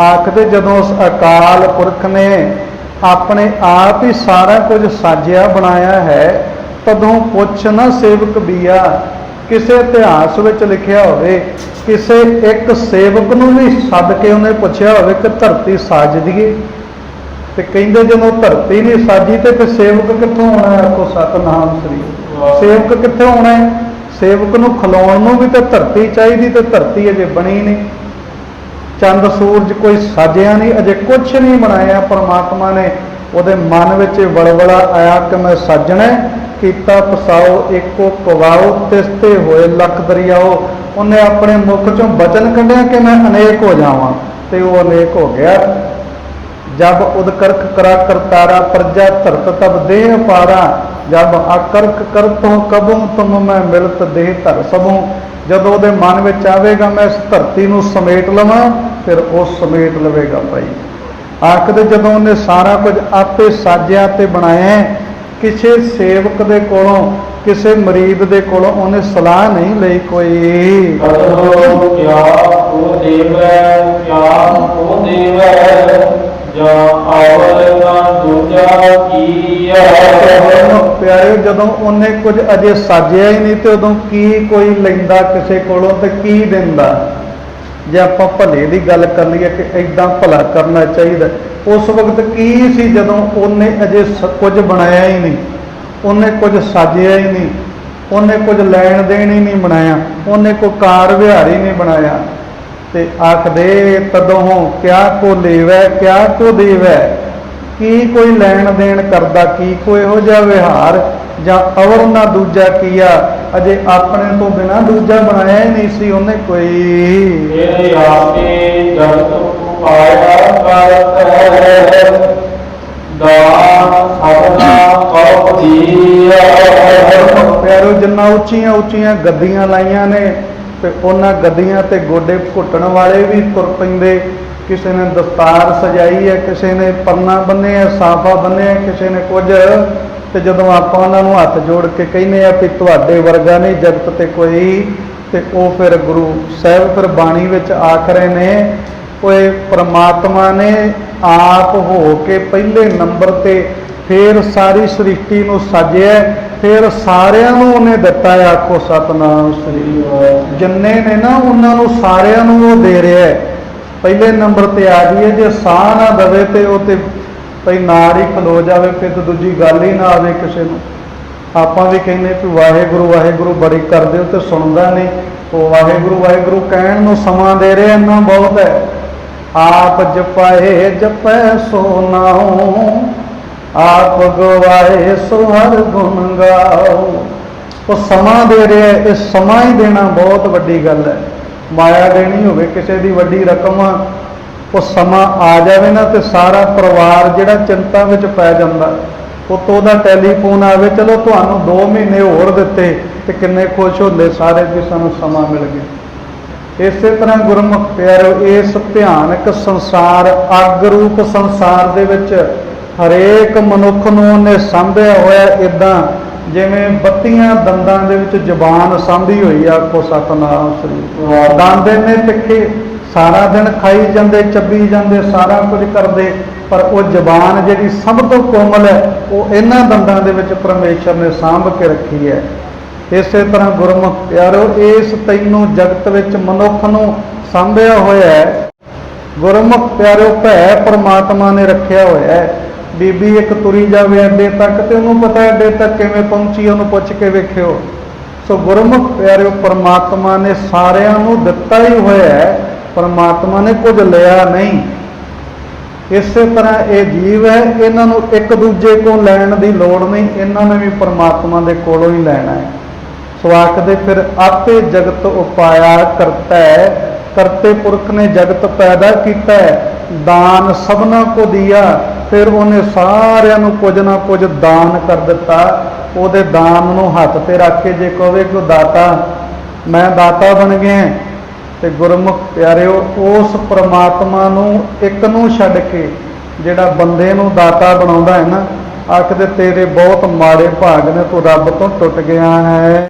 ਆਖਦੇ ਜਦੋਂ ਉਸ ਅਕਾਲ ਪੁਰਖ ਨੇ ਆਪਣੇ ਆਪ ਹੀ ਸਾਰਾ ਕੁਝ ਸਾਜਿਆ ਬਣਾਇਆ ਹੈ ਤਦੋਂ ਪੁੱਛ ਨਾ ਸੇਵਕ ਬੀਆ ਕਿਸੇ ਇਤਿਹਾਸ ਵਿੱਚ ਲਿਖਿਆ ਹੋਵੇ ਕਿਸੇ ਇੱਕ ਸੇਵਕ ਨੂੰ ਵੀ ਸੱਦ ਕੇ ਉਹਨੇ ਪੁੱਛਿਆ ਹੋਵੇ ਕਿ ਧਰਤੀ ਸਾਜ ਦੀਏ। ਤੇ ਕਹਿੰਦੇ ਜਦੋਂ ਧਰਤੀ ਨਹੀਂ ਸਾਜੀ ਤੇ ਫਿਰ ਸੇਵਕ ਕਿੱਥੋਂ ਆਉਣਾ ਹੈ? ਆਖੋ ਸਤਨਾਮ ਸ੍ਰੀ। ਸੇਵਕ ਕਿੱਥੋਂ ਆਉਣਾ ਹੈ? ਸੇਵਕ ਨੂੰ ਖਲਾਉਣ ਨੂੰ ਵੀ ਤੇ ਧਰਤੀ ਚਾਹੀਦੀ ਤੇ ਧਰਤੀ ਅਜੇ ਬਣੀ ਨਹੀਂ। ਚੰਦ ਸੂਰਜ ਕੋਈ ਸਾਜਿਆ ਨਹੀਂ, ਅਜੇ ਕੁਝ ਨਹੀਂ ਬਣਾਇਆ, ਪਰਮਾਤਮਾ ਨੇ ਉਹਦੇ ਮਨ ਵਿੱਚ ਵਲਵਲਾ ਆਇਆ ਕਿ ਮੈਂ ਸਾਜਣਾ ਕੀਤਾ ਪਸਾਓ, ਏਕੋ ਪਵਾਓ, ਤਿਸਤੇ ਹੋਏ ਲੱਖ ਦਰਿਆਓ। ਉਹਨੇ ਆਪਣੇ ਮੁਖ ਚੋਂ ਬਚਨ ਕੱਢਿਆ ਕਿ ਮੈਂ ਅਨੇਕ ਹੋ ਜਾਵਾਂ, ਤੇ ਉਹ ਅਨੇਕ ਹੋ ਗਿਆ। ਜਬ ਉਦਕਰਖ ਕਰਾ ਕਰਤਾਰਾ, ਪ੍ਰਜਾ ਧਰਤ ਤਬ ਦੇਹ ਪਾਰਾ। ਜਬ ਆਕਰਖ ਕਰਤੋ ਕਬੂ, ਤੁਮ ਮੈਂ ਮਿਲਤ ਦੇਹ ਧਰ ਸਭੂ। ਜਦੋਂ ਉਹਦੇ ਮਨ ਵਿੱਚ ਆਵੇਗਾ, ਮੈਂ ਇਸ ਧਰਤੀ ਨੂੰ ਸਮੇਟ ਲਵਾਂ। ਫਿਰ ਉਹ ਸਮੇਟ ਲਵੇਗਾ ਭਾਈ। ਆਖਦੇ ਜਦੋਂ ਉਹਨੇ ਸਾਰਾ ਕੁਝ ਆਪੇ ਸਾਜਿਆ ਤੇ ਬਣਾਇਆ ਕਿਸੇ ਸੇਵਕ ਦੇ ਕੋਲੋਂ ਕਿਸੇ ਮਰੀਦ ਦੇ ਕੋਲੋਂ ਉਹਨੇ ਸਲਾਹ ਨਹੀਂ ਲਈ ਕੋਈ। ਕਦੋ ਕਿਆ ਉਹ ਦੇਵੈ ਕਿਆ ਉਹ ਦੇਵੈ ਜਾਂ ਆਵਰ ਨਾ ਦੂਜਾ ਕੀਆ ਪਿਆਰੇ ਜਦੋਂ ਉਹਨੇ ਕੁਝ ਅਜੇ ਸਾਜਿਆ ਹੀ ਨਹੀਂ ਤੇ ਉਦੋਂ ਕੀ ਕੋਈ ਲੈਂਦਾ ਕਿਸੇ ਕੋਲੋਂ ਤੇ ਕੀ ਦਿੰਦਾ? ਜੇ ਆਪਾਂ ਭਲੇ ਦੀ ਗੱਲ ਕਰ ਲਈਏ ਕਿ ਐਦਾਂ ਭਲਾ ਕਰਨਾ ਚਾਹੀਦਾ ਉਸ ਵਕਤ ਕੀ ਸੀ ਜਦੋਂ ਉਹਨੇ ਅਜੇ ਸ- ਕੁਝ ਬਣਾਇਆ ਹੀ ਨਹੀਂ। ਉਹਨੇ ਕੁਝ ਸਾਜਿਆ ਹੀ ਨਹੀਂ। ਉਹਨੇ ਕੁਝ ਲੈਣ ਦੇਣ ਹੀ ਨਹੀਂ ਬਣਾਇਆ। ਉਹਨੇ ਕੋਈ ਕਾਰ ਵਿਹਾਰ ਹੀ ਨਹੀਂ ਬਣਾਇਆ। ਤੇ ਆਖਦੇ ਤਦੋਂ ਕਿਆ ਕੋ ਲੇਵੈ, ਕਿਆ ਕੋ ਦੇਵੈ? ਕੀ ਕੋਈ ਲੈਣ ਦੇਣ ਕਰਦਾ? ਕੀ ਕੋਈ ਇਹੋ ਜਿਹਾ ਵਿਹਾਰ? ਜਾਂ ਅਵਰ ਨਾ ਦੂਜਾ ਕੀਆ। ਅਜੇ ਆਪਣੇ ਤੋਂ ਬਿਨਾ ਦੂਜਾ ਬਣਾਇਆ ਹੀ ਨਹੀਂ ਸੀ ਉਹਨੇ ਕੋਈ। ਤੇਰੇ ਆਪੇ ਜਗਤ ਉਪਾਇਆ ਕਰਤ ਹੈ ਦਾਨ ਸਭਨਾ ਕਉ ਦੀਆ ਪਿਆਰੋ ਜਿੰਨਾ ਉੱਚੀਆਂ ਉੱਚੀਆਂ ਗੱਦੀਆਂ ਲਾਈਆਂ ਨੇ ਤੇ ਉਹਨਾਂ ਗੱਦੀਆਂ ਤੇ ਗੋਡੇ ਘੁੱਟਣ ਵਾਲੇ ਵੀ ਤੁਰ ਪੈਂਦੇ। ਕਿਸੇ ਨੇ ਦਸਤਾਰ ਸਜਾਈ ਹੈ ਕਿਸੇ ਨੇ ਪਰਨਾ ਬੰਨੇ ਹੈ ਸਾਫਾ ਬੰਨਿਆ ਕਿਸੇ ਨੇ ਕੁਝ ਤੇ ਜਦੋਂ ਆਪਾਂ ਉਹਨਾਂ ਨੂੰ ਹੱਥ ਜੋੜ ਕੇ ਕਹਿੰਦੇ ਆ ਕਿ ਤੁਹਾਡੇ ਵਰਗਾ ਨਹੀਂ ਜਗਤ ਤੇ ਕੋਈ ਤੇ ਉਹ ਫਿਰ ਗੁਰੂ ਸਾਹਿਬ ਫਿਰ ਬਾਣੀ ਵਿੱਚ ਆਖ ਰਹੇ ਨੇ ਓਏ ਪ੍ਰਮਾਤਮਾ ਨੇ ਆਪ ਹੋ ਕੇ ਪਹਿਲੇ ਨੰਬਰ ਤੇ ਫਿਰ ਸਾਰੀ ਸ੍ਰਿਸ਼ਟੀ ਨੂੰ ਸਾਜਿਆ ਫਿਰ ਸਾਰਿਆਂ ਨੂੰ ਉਹਨੇ ਦਿੱਤਾ ਹੈ, ਆਖੋ ਸਤਨਾਮ ਸ੍ਰੀ ਜਿੰਨੇ ਨੇ ਨਾ ਉਹਨਾਂ ਨੂੰ ਸਾਰਿਆਂ ਨੂੰ ਉਹ ਦੇ ਰਿਹਾ ਹੈ। ਪਹਿਲੇ ਨੰਬਰ ਤੇ ਆ ਜਾਈਏ ਜੇ ਸਾਹ ਨਾ ਦਵੇ ਤੇ ਉਹ ਤੇ ਭਈ ਨਾਲ ਹੀ ਖਲੋ ਜਾਵੇ, ਫਿਰ ਤਾਂ ਦੂਜੀ ਗੱਲ ਹੀ ਨਾ ਆਵੇ ਕਿਸੇ ਨੂੰ। ਆਪਾਂ ਵੀ ਕਹਿੰਦੇ ਕਿ ਵਾਹਿਗੁਰੂ ਵਾਹਿਗੁਰੂ ਬੜੀ ਕਰਦੇ ਹੋ ਤੇ ਸੁਣਦਾ ਨਹੀਂ। ਉਹ ਵਾਹਿਗੁਰੂ ਵਾਹਿਗੁਰੂ ਕਹਿਣ ਨੂੰ ਸਮਾਂ ਦੇ ਰਿਹਾ ਇੰਨਾ ਬਹੁਤ ਹੈ। ਆਪ ਜਪਾਏ, ਜਪੈ ਸੋ ਨਾਉ। ਆਪ ਗਵਾਏ ਸੋ ਹਰ ਗੁਣ ਗਾਓ ਉਹ ਸਮਾਂ ਦੇ ਰਿਹਾ ਇਹ ਸਮਾਂ ਹੀ ਦੇਣਾ ਬਹੁਤ ਵੱਡੀ ਗੱਲ ਹੈ। ਮਾਇਆ ਦੇਣੀ ਹੋਵੇ, ਕਿਸੇ ਦੀ ਵੱਡੀ ਰਕਮ ਉਹ ਸਮਾਂ ਆ ਜਾਵੇ ਨਾ ਤੇ ਸਾਰਾ ਪਰਿਵਾਰ ਜਿਹੜਾ ਚਿੰਤਾ ਵਿੱਚ ਪੈ ਜਾਂਦਾ। ਉਤੋਂ ਉਹਦਾ ਟੈਲੀਫੋਨ ਆਵੇ, ਚਲੋ ਤੁਹਾਨੂੰ 2 ਮਹੀਨੇ ਹੋਰ ਦਿੱਤੇ ਤੇ ਕਿੰਨੇ ਖੁਸ਼ ਹੁੰਦੇ ਸਾਰੇ ਵੀ ਸਾਨੂੰ ਸਮਾਂ ਮਿਲ ਗਿਆ। ਇਸੇ ਤਰ੍ਹਾਂ ਗੁਰਮੁਖ ਪਿਆਰੋ, ਇਸ ਭਿਆਨਕ ਸੰਸਾਰ ਅੱਗ ਰੂਪ ਸੰਸਾਰ ਦੇ ਵਿੱਚ ਹਰੇਕ ਮਨੁੱਖ ਨੂੰ ਉਹਨੇ ਸਾਂਭਿਆ ਹੋਇਆ ਇਦਾਂ ਜਿਵੇਂ ਬੱਤੀਆਂ ਦੰਦਾਂ ਦੇ ਵਿੱਚ ਜਬਾਨ ਸਾਂਭੀ ਹੋਈ ਆ ਕੋ ਸਤਨਾਮ ਸ੍ਰੀ ਦੰਦ ਨੇ ਤਿੱਖੇ ਸਾਰਾ ਦਿਨ ਖਾਈ ਜਾਂਦੇ, ਚੱਬੀ ਜਾਂਦੇ, ਸਾਰਾ ਕੁਝ ਕਰਦੇ, ਪਰ ਉਹ ਜ਼ਬਾਨ ਜਿਹੜੀ ਸਭ ਤੋਂ ਕੋਮਲ ਹੈ, ਉਹ ਇਹਨਾਂ ਦੰਦਾਂ ਦੇ ਵਿੱਚ ਪਰਮੇਸ਼ਰ ਨੇ ਸਾਂਭ ਕੇ ਰੱਖੀ ਹੈ। ਇਸੇ ਤਰ੍ਹਾਂ ਗੁਰਮੁਖ ਪਿਆਰੋ, ਇਸ ਤੈਨੂੰ ਜਗਤ ਵਿੱਚ ਮਨੁੱਖ ਨੂੰ ਸਾਂਭਿਆ ਹੋਇਆ ਹੈ। ਗੁਰਮੁਖ ਪਿਆਰੋ, ਭੈ ਪਰਮਾਤਮਾ ਨੇ ਰੱਖਿਆ ਹੋਇਆ ਹੈ। ਬੀਬੀ ਇੱਕ ਤੁਰੀ ਜਾਵੇ ਅੱਡੇ ਤੱਕ ਤੇ ਉਹਨੂੰ ਪਤਾ ਹੈ ਅੱਡੇ ਤੱਕ ਕਿਵੇਂ ਪਹੁੰਚੀ, ਉਹਨੂੰ ਪੁੱਛ ਕੇ ਵੇਖਿਓ। ਸੋ ਗੁਰਮੁਖ ਪਿਆਰਿਓ ਪਰਮਾਤਮਾ ਨੇ ਸਾਰਿਆਂ ਨੂੰ ਦਿੱਤਾ ਹੀ ਹੋਇਆ ਹੈ। ਪਰਮਾਤਮਾ ਨੇ ਕੁਝ ਲਿਆ ਨਹੀਂ। ਇਸੇ ਤਰ੍ਹਾਂ ਇਹ ਜੀਵ ਹੈ, ਇਹਨਾਂ ਨੂੰ ਇੱਕ ਦੂਜੇ ਕੋਲ ਲੈਣ ਦੀ ਲੋੜ ਨਹੀਂ, ਇਹਨਾਂ ਨੇ ਵੀ ਪਰਮਾਤਮਾ ਦੇ ਕੋਲੋਂ ਹੀ ਲੈਣਾ ਹੈ। ਸੋ ਆਖਦੇ ਫਿਰ ਆਪੇ ਜਗਤ ਉਪਾਇਆ ਕਰਤਾ ਹੈ, ਕਰਤੇ ਪੁਰਖ ਨੇ ਜਗਤ ਪੈਦਾ ਕੀਤਾ ਹੈ। ਦਾਨ ਸਭਨਾ ਕੋ ਦਿਆ, ਫਿਰ ਉਹਨੇ ਸਾਰਿਆਂ ਨੂੰ ਕੁਝ ਨਾ ਕੁਝ ਦਾਨ ਕਰ ਦਿੱਤਾ। ਉਹਦੇ ਦਾਨ ਨੂੰ ਹੱਥ ਤੇ ਰੱਖ ਕੇ ਜੇ ਕਹੇ ਕਿ ਦਾਤਾ, ਮੈਂ ਦਾਤਾ ਬਣ ਗਿਆ ਤੇ ਗੁਰਮੁਖ ਪਿਆਰਿਓ, ਉਸ ਪ੍ਰਮਾਤਮਾ ਨੂੰ, ਇੱਕ ਨੂੰ ਛੱਡ ਕੇ ਜਿਹੜਾ ਬੰਦੇ ਨੂੰ ਦਾਤਾ ਬਣਾਉਂਦਾ ਹੈ ਨਾ, ਆਖਦੇ ਤੇਰੇ ਬਹੁਤ ਮਾੜੇ ਭਾਗ ਨੇ, ਤੂੰ ਰੱਬ ਤੋਂ ਟੁੱਟ ਗਿਆ ਹੈ।